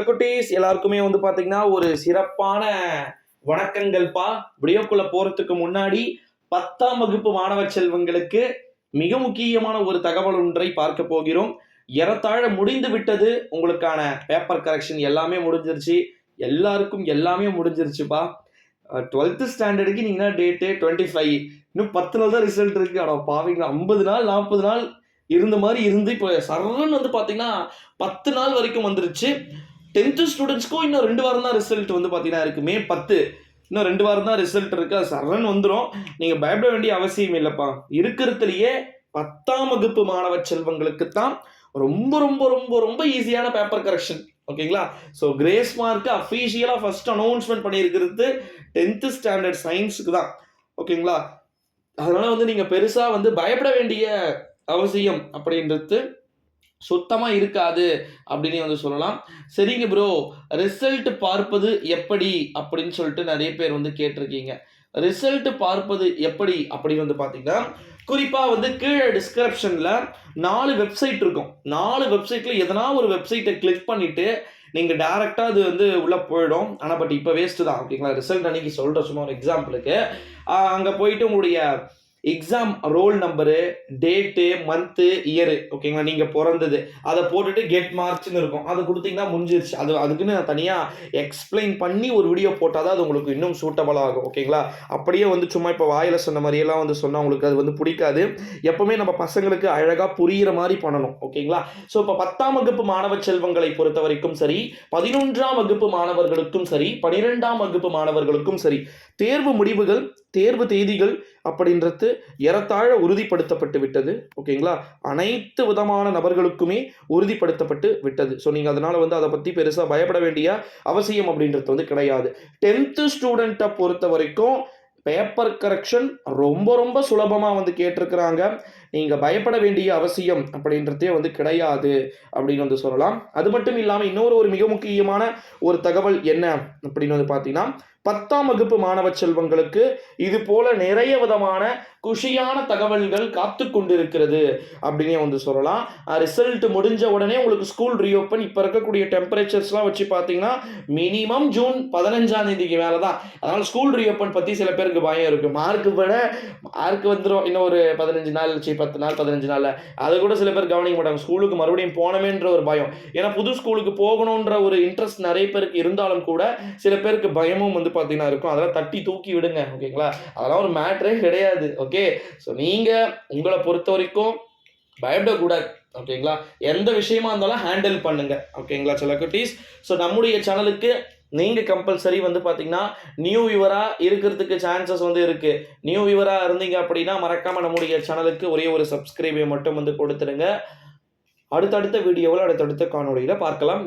குட்டீஸ் எல்லாருக்குமே வந்து பாத்தீங்கன்னா ஒரு சிறப்பான வணக்கங்கள்ப்பா. விடியோக்குள்ள போறதுக்கு முன்னாடி பத்தாம் வகுப்பு மாணவ செல்வங்களுக்கு மிக முக்கியமான ஒரு தகவல் ஒன்றை பார்க்க போகிறோம். ஏறத்தாழ முடிந்து விட்டது உங்களுக்கான பேப்பர் கரெக்ஷன் எல்லாமே முடிஞ்சிருச்சு. எல்லாருக்கும் எல்லாமே முடிஞ்சிருச்சுப்பா. டுவெல்த்து ஸ்டாண்டர்டுக்கு நீங்கள் டேட்டு டுவெண்ட்டி ஃபைவ் இன்னும் பத்து நாள் தான் ரிசல்ட் இருக்கு. ஆனால் பாவீங்களா ஐம்பது நாள் நாற்பது நாள் இருந்த மாதிரி இருந்து இப்போ சரண் வந்து பார்த்தீங்கன்னா பத்து நாள் வரைக்கும் வந்துருச்சு. டென்த்து ஸ்டூடெண்ட்ஸ்க்கும் இன்னும் ரெண்டு வாரம் தான் ரிசல்ட் வந்து பார்த்தீங்கன்னா இருக்குது மே பத்து. இன்னும் ரெண்டு வாரம் தான் ரிசல்ட் இருக்கு. அது சரன் வந்துடும் நீங்கள் பயப்பட வேண்டிய அவசியம் இல்லைப்பா. இருக்கிறதுலையே பத்தாம் வகுப்பு மாணவ செல்வங்களுக்கு தான் ரொம்ப ரொம்ப ரொம்ப ரொம்ப ஈஸியான பேப்பர் கரெக்ஷன் ஓகேங்களா ஸோ கிரேஸ் மார்க் அஃபீஷியலாக ஃபர்ஸ்ட் அனௌன்ஸ்மெண்ட் பண்ணியிருக்கிறது டென்த்து ஸ்டாண்டர்ட் சயின்ஸுக்கு தான். ஓகேங்களா அதனால வந்து நீங்கள் பெருசாக வந்து பயப்பட வேண்டிய அவசியம் அப்படின்றது சுத்தமாக இருக்காது அப்படின்னு வந்து சொல்லலாம். சரிங்க ப்ரோ ரிசல்ட் பார்ப்பது எப்படி அப்படின்னு சொல்லிட்டு நிறைய பேர் வந்து கேட்டிருக்கீங்க. ரிசல்ட் பார்ப்பது எப்படி அப்படின்னு வந்து பார்த்தீங்கன்னா குறிப்பாக வந்து கீழே டிஸ்கிரிப்ஷனில் நாலு வெப்சைட் இருக்கும். நாலு வெப்சைட்டில் எதனா ஒரு வெப்சைட்டை கிளிக் பண்ணிவிட்டு நீங்கள் டேரெக்டாக அது வந்து உள்ளே போயிடும். ஆனால் பட் இப்போ வேஸ்ட்டு தான் ஓகேங்களா ரிசல்ட் அன்றைக்கி சொல்கிற சும்மா ஒரு எக்ஸாம்பிளுக்கு அங்கே போயிட்டு உங்களுடைய exam roll number date month year ஓகேங்களா நீங்கள் பிறந்தது. அதை போட்டுட்டு கெட் மார்க்ஸ்னு இருக்கும். அதை கொடுத்தீங்கன்னா முடிஞ்சிருச்சு. அது அதுக்குன்னு நான் தனியாக எக்ஸ்பிளைன் பண்ணி ஒரு வீடியோ போட்டால் தான் அது உங்களுக்கு இன்னும் சூட்டபுளாக ஆகும். ஓகேங்களா அப்படியே வந்து சும்மா இப்போ வாயில் சொன்ன மாதிரியெல்லாம் வந்து சொன்னால் உங்களுக்கு அது வந்து பிடிக்காது. எப்போவுமே நம்ம பசங்களுக்கு அழகாக புரிகிற மாதிரி பண்ணணும். ஓகேங்களா ஸோ இப்போ பத்தாம் வகுப்பு மாணவ செல்வங்களை பொறுத்த வரைக்கும் சரி பதினொன்றாம் வகுப்பு மாணவர்களுக்கும் சரி பனிரெண்டாம் வகுப்பு மாணவர்களுக்கும் சரி தேர்வு முடிவுகள் தேர்வு தேதிகள் அப்படின்றது ஏறத்தாழ உறுதிப்படுத்தப்பட்டு விட்டது. ஓகேங்களா? அனைத்து விதமான நபர்களுக்குமே உறுதிப்படுத்தப்பட்டு விட்டது. ஸோ நீங்கள் அதனால் வந்து அதை பற்றி பெருசாக பயப்பட வேண்டிய அவசியம் அப்படின்றது வந்து கிடையாது. டென்த்து ஸ்டூடெண்ட்டை பொறுத்த வரைக்கும் பேப்பர் கரெக்ஷன் ரொம்ப ரொம்ப சுலபமாக வந்து கேட்டிருக்கிறாங்க. நீங்கள் பயப்பட வேண்டிய அவசியம் அப்படின்றதே வந்து கிடையாது அப்படின்னு வந்து சொல்லலாம். அது மட்டும் இல்லாமல் இன்னொரு ஒரு மிக முக்கியமான ஒரு தகவல் என்ன அப்படின்னு வந்து பார்த்தீங்கன்னா பத்தாம் வகுப்பு மாணவ செல்வங்களுக்கு இது போல நிறைய விதமான குஷியான தகவல்கள் காத்து கொண்டிருக்கிறது அப்படின்னே வந்து சொல்லலாம். ரிசல்ட் முடிஞ்ச உடனே உங்களுக்கு ஸ்கூல் ரீஓப்பன் இப்போ இருக்கக்கூடிய டெம்பரேச்சர்ஸ்லாம் வச்சு பார்த்தீங்கன்னா மினிமம் ஜூன் பதினஞ்சாம் தேதிக்கு மேலே தான் அதனால் ஸ்கூல் ரீஓப்பன் பற்றி சில பேருக்கு பயம் இருக்குது மார்க்கு விட மார்க் வந்துடும் இன்னும் ஒரு பதினஞ்சு நாள் சரி பத்து நாள் பதினஞ்சு நாளில். அதை கூட சில பேர் கவனிக்க மாட்டாங்க. ஸ்கூலுக்கு மறுபடியும் போனமேன்ற ஒரு பயம். ஏன்னா புது ஸ்கூலுக்கு போகணுன்ற ஒரு இன்ட்ரெஸ்ட் நிறைய பேருக்கு இருந்தாலும் கூட சில பேருக்கு பயமும் வந்து பார்த்தீங்கன்னா இருக்கும். அதெல்லாம் தட்டி தூக்கி விடுங்க ஓகேங்களா? அதெல்லாம் ஒரு மேட்ரே கிடையாது ஓகே? ஸோ நீங்கள் உங்களை பொறுத்த வரைக்கும் பயப்படக்கூடாது ஓகேங்களா? எந்த விஷயமா இருந்தாலும் ஹேண்டில் பண்ணுங்க ஓகேங்களா சில குட்டீஸ்? ஸோ நம்முடைய சேனலுக்கு நீங்கள் கம்பல்சரி வந்து பார்த்தீங்கன்னா நியூ வியூவராக இருக்கிறதுக்கு சான்சஸ் வந்து இருக்குது நியூ வியூவராக இருந்தீங்க அப்படின்னா மறக்காமல் நம்முடைய சேனலுக்கு ஒரே ஒரு சப்ஸ்கிரைபை மட்டும் வந்து கொடுத்துருங்க அடுத்தடுத்த வீடியோவில் அடுத்தடுத்த காணொலியில் பார்க்கலாம்.